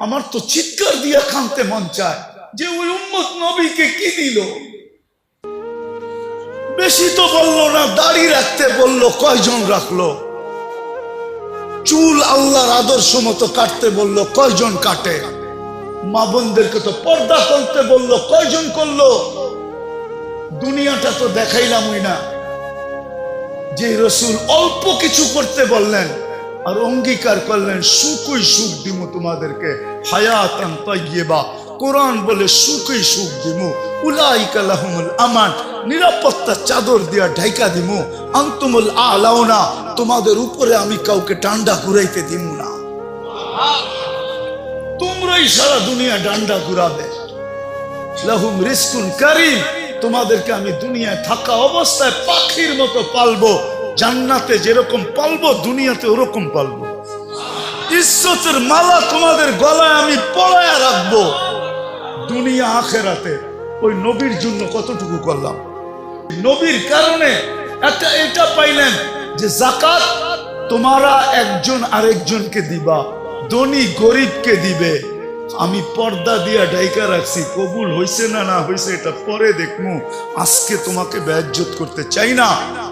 আমার তো চিৎকার দিয়া খানতে মন চায় যে ওই উম্মত নবীকে কি দিল? বেশি তো বলল না, দাড়ি রাখতে বলল, কয়জন রাখল? চুল আল্লাহর আদর্শ মতো কাটতে বলল, কয়জন কাটে? মা বোনদেরকে তো পর্দা করতে বলল, কয়জন করল? দুনিয়াটা তো দেখাইলামই না। যে রসুল অল্প কিছু করতে বললেন আর অঙ্গীকার করলেন, সুখই সুখ দিমু তোমাদেরকে। হায়াতান তাইয়্যিবা। কোরআন বলে, সুখই সুখ দিমু। উলাইকা লাহুমুল আমান। নিরাপত্তা চাদর দিয়া ঢাইকা দিমু। আন্তুমুল আলাউনা। তোমাদের উপরে আমি কাউকে ডান্ডা ঘুরাইতে দিমু না। তোমরাই সারা দুনিয়া ডান্ডা ঘুরাবে। লাহুম রিস্কুন কারিম। তোমাদেরকে আমি দুনিয়ায় থাকা অবস্থায় পাখির মতো পালবো। জান্নাতে যেরকম পালবো, দুনিয়াতে ওরকম পালবো। ইজ্জতের মালা তোমাদের গলায় আমি পড়ায় রাখব। দুনিয়া আখেরাতে ওই নবীর জন্য কতটুকু করলাম? নবীর কারণে একটা এটা পাইলেন যে জাকাত তোমারা একজন আরেকজনকে দিবা, ধনী গরিবকে দিবে। আমি পর্দা দিয়া ডাইকা রাখছি, কবুল হইছে না না হইছে এটা পরে দেখমু। আজকে তোমাকে ব্যাজ্জত করতে চাই না।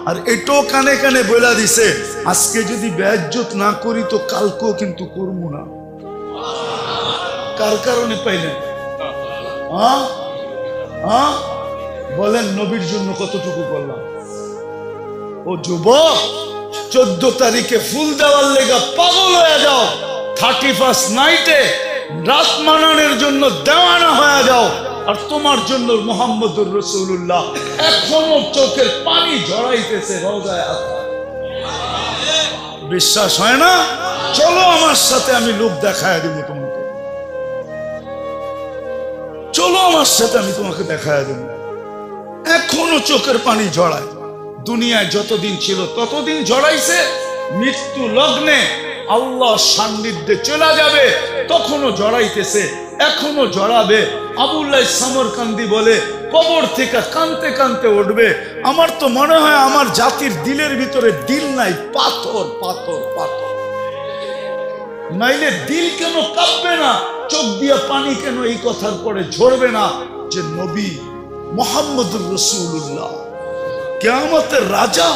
আর এটাও কানে কানে বলা দিছে, আজকে যদি ব্যাজ্জত না করি তো কালকেও কিন্তু করব না। কার কারণে পাইলেন? বলেন নবীর জন্য কতটুকু করলাম ও যুবক, চোদ্দ তারিখে ফুল দেওয়ার লেগা পাগল হয়ে যাও। থার্টি ফার্স্ট নাইটে রাত মানানোর জন্য দেওয়ানা হয়ে যাও, আর তোমার জন্য মোহাম্মদুর রসুল্লাহ এখনও চোখের পানি ঝরাইতেছে বিশ্বাস হয় না? চলো আমার সাথে আমি লোক দেখায় দিব তোমাকে। চলো আমার সাথে আমি তোমাকে দেখায় দেব। এখনও চোখের পানি ঝরায় দুনিয়ায় যতদিন ছিল ততদিন ঝরাইছে মৃত্যু লগ্নে আল্লাহ সান্নিধ্যে চলে যাবে। তখনও জড়াইতেছে এখনও জড়াবে। আবুল্লাহ সামরকান্দি বলে, কবর থেকে কানতে কানতে উঠবে। আমার তো মনে হয় আমার জাতির দিলের ভিতরে দিল নাই, পাথর পাথর পাথর। নাইলে দিল কেন কাঁপবে না? চোখ দিয়া পানি কেন এই কথার পরে ঝরবে না? যে নবী মোহাম্মদুর রসুল্লাহ কেয়ামতের রাজা,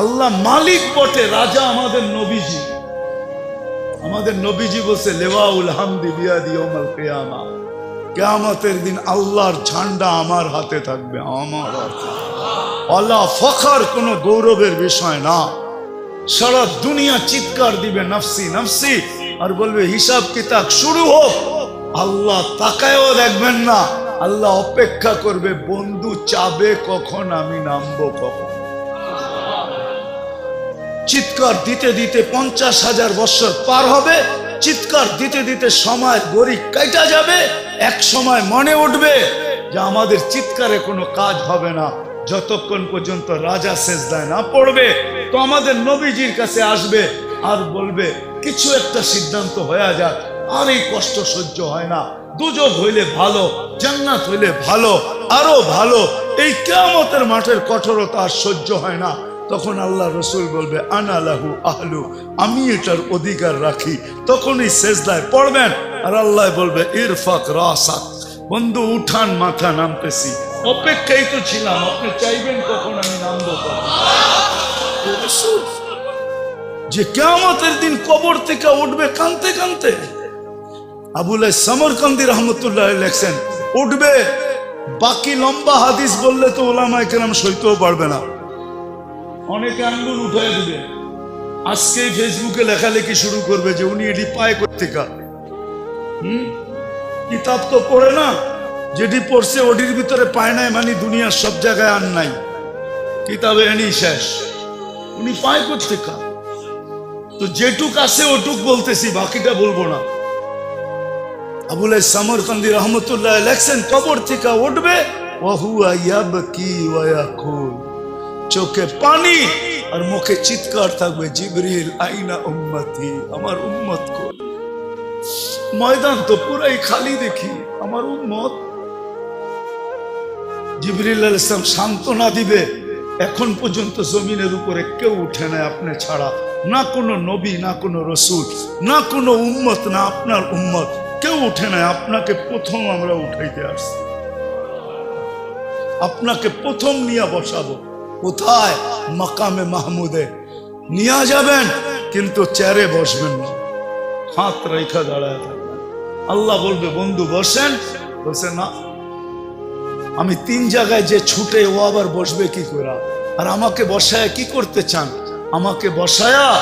আল্লাহ মালিক বটে রাজা আমাদের নবীজি। আমাদের নবীজি বলছে, লেওয়াউল হামদি বিয়াদি ওমাল কেয়ামা। কেয়ামতের দিন আল্লাহর ঝান্ডা আমার হাতে থাকবে, আমার আল্লাহ ফখার কোনো গৌরবের বিষয় না। সারা দুনিয়া চিৎকার দিবে, নফসি নফসি। আর বলবে, হিসাব কিতাব শুরু হোক। আল্লাহ তাকায়ও দেখবেন না। আল্লাহ অপেক্ষা করবে, বন্ধু চাবে কখন, আমি নামবো কখন? চিৎকার দিতে দিতে পঞ্চাশ হাজার বছর পার হবে। চিৎকার দিতে দিতে সময় গড়ি কাইটা যাবে। এক সময় মনে উঠবে যে আমাদের চিৎকারে কোনো কাজ হবে না। যতক্ষণ পর্যন্ত রাজা শেষদায় না পড়বে, তো আমাদের নবীজির কাছে আসবে আর বলবে, কিছু একটা সিদ্ধান্ত হয়ে যাক, আর এই কষ্ট সহ্য হয় না। দুযোগ হইলে ভালো, জান্নাত হইলে ভালো, আরও ভালো। এই কেয়ামতের মাঠের কঠোরতা আর সহ্য হয় না। তখন আল্লাহ রসুল বলবে আনালাহু আহলু, আমি এটার অধিকার রাখি। তখনই শেষদায় পড়বেন আর আল্লাহ বলবে, ইরফাক রাসাক, বন্ধু, উঠান মাথা নামতেছি। অপেক্ষাই তো ছিলাম, আপনি চাইবেন কখন আমি নামবো? যে কেয়ামতের দিন কবর থেকে উঠবে কানতে কানতে আবুল সমরকান্দি রহমতুল্লাহ লেখছেন, উঠবে, বাকি লম্বা হাদিস বললে তো ওলামায় কেরাম সইতেও পারবে না। অনেকে আঙ্গুল উঠায় দিবে। আজকে ফেসবুকে লেখালেখি শুরু করবে যে উনি এটি পায় কোথেকা হুম? কিতাব তো পড়ে না, যেটি পড়ছে ওটির ভিতরে পায় নাই মানে দুনিয়ার সব জায়গায় আর নাই। কিতাবে এনি শেষ। উনি পায় কোথেকা তো যেটুক আছে ওটুক বলতেছি, বাকিটা বলব না। আবুল সামরকান্দি রহমতুল্লাহ লেখছেন, কবর থেকে উঠবে ওহুয়া ইয়াবকি ওয়া ইয়াকুল চোখে পানি আর মুখে চিৎকার থাকবে, জিবরিল, আইনা উম্মতি, আমার উম্মত কই ময়দান তো পুরাই খালি দেখি, আমার উম্মত। জিবরিল আলাইহিস সালাম সান্ত্বনা দিবে, এখন পর্যন্ত জমিনের উপরে কেউ উঠে না আপনি ছাড়া। না কোনো নবী, না কোনো রসুল, না কোনো উম্মত, না আপনার উম্মত। কেউ উঠে নাই, আপনাকে প্রথম আমরা উঠাইতে আসছি। আপনাকে প্রথম নিয়ে বসাবো। কোথায়? মাকামে মাহমুদে। নিয়ে যাবেন, কিন্তু চেয়ারে বসবেন না। হাত রেখা দাঁড়ায় থাকবেন। আল্লাহ বলবে, বন্ধু, বসেন। বসে না। আমি তিন জায়গায় যে ছুটে ও আবার বসবে কি করে? আর আমাকে বসায় কি করতে চান? আমাকে বসায়া?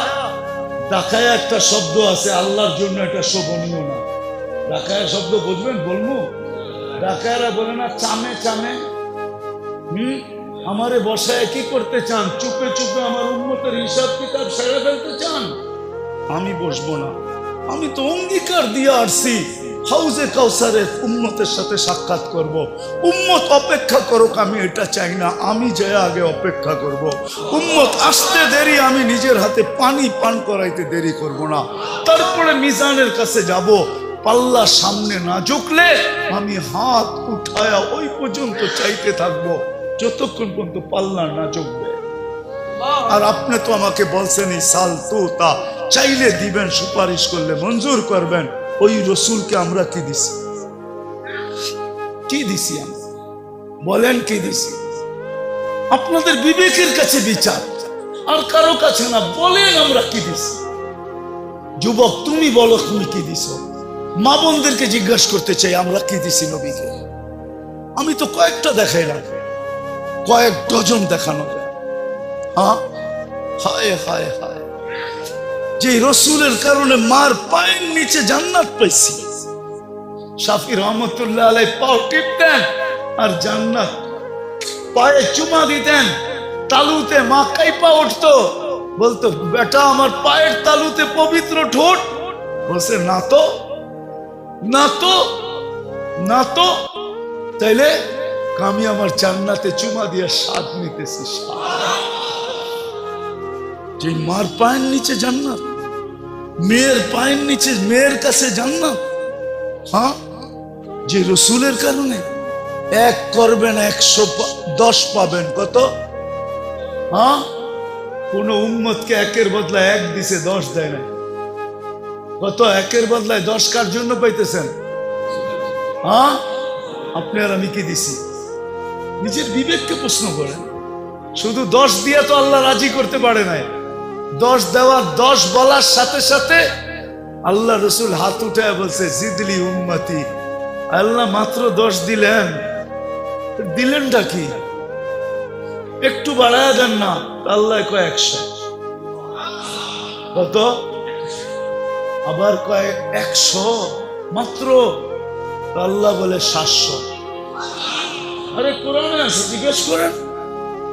ডাকায় একটা শব্দ আছে, আল্লাহর জন্য এটা শোভনীয় না। ডাকায় শব্দ বুঝবেন, বলব? ডাকায়রা বলে না, চামে চামে। হুম? আমারে বসায় কি করতে চান? চুপে চুপে আমার উন্মতের হিসাব কিতাব সেরে ফেলতে চান? আমি বসবো না। আমি তো অঙ্গীকার দিয়ে আসছি। হাউজে কাউসারে উম্মতের সাথে সাক্ষাৎ করব। উম্মত অপেক্ষা করুক, আমি এটা চাই না। আমি যে আগে অপেক্ষা করব। উম্মত আসতে দেরি, আমি নিজের হাতে পানি পান করাইতে দেরি করব না। তারপরে মিজানের কাছে যাব। পাল্লা সামনে না ঝুঁকলে আমি হাত উঠায়া ওই পর্যন্ত চাইতে থাকব। যতক্ষণ পর্যন্ত পাল্লা না ঝুঁকবে আর আপনি তো আমাকে বলছেন সাল তো তা চাইলে দিবেন সুপারিশ করলে মঞ্জুর করবেন। ওই রসুলকে আমরা কি দিছি? কি দিছি আমরা? বলেন কি দিছি? আপনাদের বিবেকের কাছে বিচার। আর কারও কাছে না বলেন আমরা কি দিছি? যুবক তুমি বলো তুমি কি দিছো? মা বোনদেরকে জিজ্ঞাসা করতে চাই আমরা কি দিছি নবীকে? আমি তো কয়েকটা দেখাই দেখাইলাম। কয়েক ডজন দেখানো যায়। হ্যাঁ? হায় যে রসুলের কারণে মার পায়ের নিচে জান্নাত পাইছি। শাফি রহমতুল্লাহ আলাই পাও টিপতেন আর জান্নাত পায়ে চুমা দিতেন। তালুতে মা কাইপা উঠতো। বলতো, বেটা, আমার পায়ের তালুতে পবিত্র ঠোঁট। বলছে, না তো না তো না তো। তাইলে আমি আমার জান্নাতে চুমা দিয়ে স্বাদ নিতেছি যে মার পায়ের নিচে জান্নাত, মেয়ের পায়ের নিচে মেয়ের কাছে জান্নাত হ্যাঁ? যে রসুলের কারণে এক করবেন, একশো দশ পাবেন, কত? হ্যাঁ? কোন উম্মতকে একের বদলায় এক দিছে, দশ দেয় না কত? একের বদলায় দশ কার জন্য পাইতেছেন? হ্যাঁ? আপনি আর আমি কি দিছি? নিজের বিবেককে প্রশ্ন করেন শুধু দশ দিয়ে তো আল্লাহ রাজি করতে পারে নাই। দশ দেওয়ার দশ বলার সাথে সাথে আল্লাহ রসুল হাত উঠে বলছে, জিদলি উম্মতি। আল্লাহ মাত্র দশ দিলেন। দিলেনটা কি? একটু বাড়ায় দেন না, আল্লাহ কয় একশো। কত? আবার কয়েক একশো মাত্র। আল্লাহ বলে সাতশো। আরে কোরআনে আছে, জিজ্ঞেস করেন।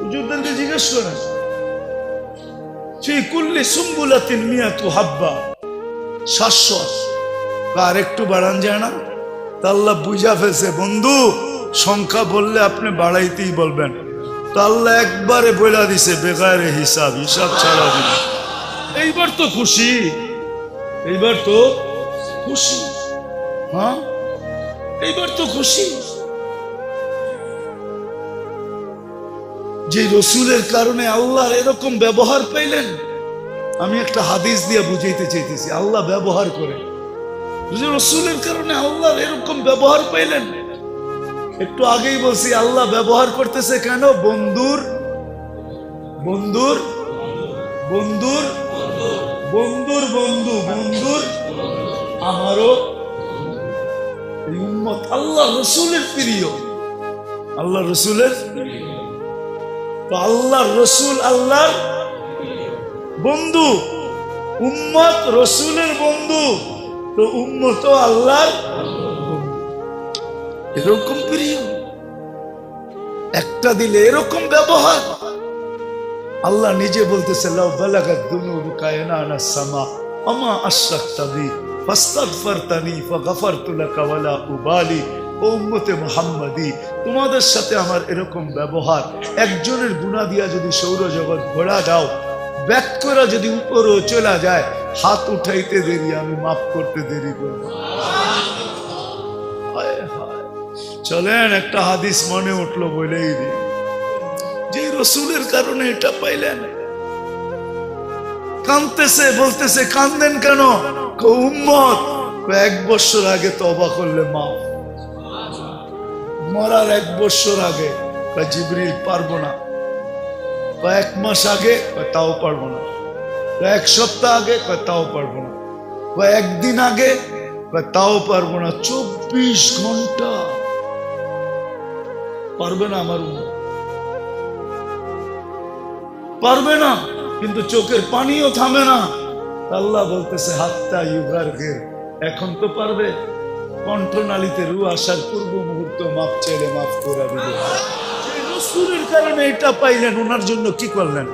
হুজুরদেরকে জিজ্ঞেস করেন সেই কুল্লি সুম্বুলাতিন মিয়া তু হাব্বা একটু বাড়ান যায় না? তা আল্লাহ বুঝা ফেলছে, বন্ধু, সংখ্যা বললে আপনি বাড়াইতেই বলবেন। তা আল্লাহ একবারে বইলা দিছে বেকারে হিসাব হিসাব ছাড়া দিন এইবার তো খুশি। এইবার তো খুশি। হ্যাঁ? এইবার তো খুশি। যে রসুলের কারণে আল্লাহর এরকম ব্যবহার পাইলেন, আমি একটা হাদিস দিয়ে বুঝাইতে চাইতেছি, আল্লাহ ব্যবহার করে রসুলের কারণে আল্লাহর এরকম ব্যবহার পাইলেন, একটু আগেই বলছি, আল্লাহ ব্যবহার করতেছে কেন? বন্ধুর বন্ধুর বন্ধুর বন্ধুর বন্ধু, বন্ধুর, আমারও আল্লাহ রসুলের প্রিয়। আল্লাহ রসুলের তো আল্লাহ রসুল আল্লাহর বন্ধু, উম্মত রসুলের বন্ধু, তো উম্মত আল্লাহর এরকম প্রিয়? একটা দিলে এরকম ব্যবহার? আল্লাহ নিজে বলতেছে আমা আশরাকতা বি ফাস্তাগফারতানি, ফাগফারতু লাকা ওয়ালা উবালি। ও উম্মতে মুহাম্মাদি, তোমাদের সাথে আমার এরকম ব্যবহার। একজনের গুণা দিয়া যদি সৌরজগৎ ঘোরা দাও ব্যাক করা যদি উপরও চলা যায়, হাত উঠাইতে দেরি, আমি মাফ করতে দেরি করব। চলেন, একটা হাদিস মনে উঠল বলেই দিই। যে রসুলের কারণে এটা পাইলেন। কাঁদতেছে বলতেছে, কান্দেন কেন? উম্মত এক বছর আগে তবা করলে মা মরার এক বছর আগে জিবরিল পারব না। কয়েক মাস আগে তাও পারব না। এক সপ্তাহ আগে তাও পারব না। কয়েকদিন আগে তাও পারব না। চব্বিশ ঘণ্টা। পারবে না আমার। পারবে না, কিন্তু চোখের পানিও থামে না। আল্লাহ বলতেছে হাতটা ইউগার এখন তো পারবে। কণ্ঠনালীতে রু আসার পূর্ব মুহূর্ত মাপ চাইলে মাফ করে দিল। রসুলের কারণে এটা পাইলেন, ওনার জন্য কি করলেন?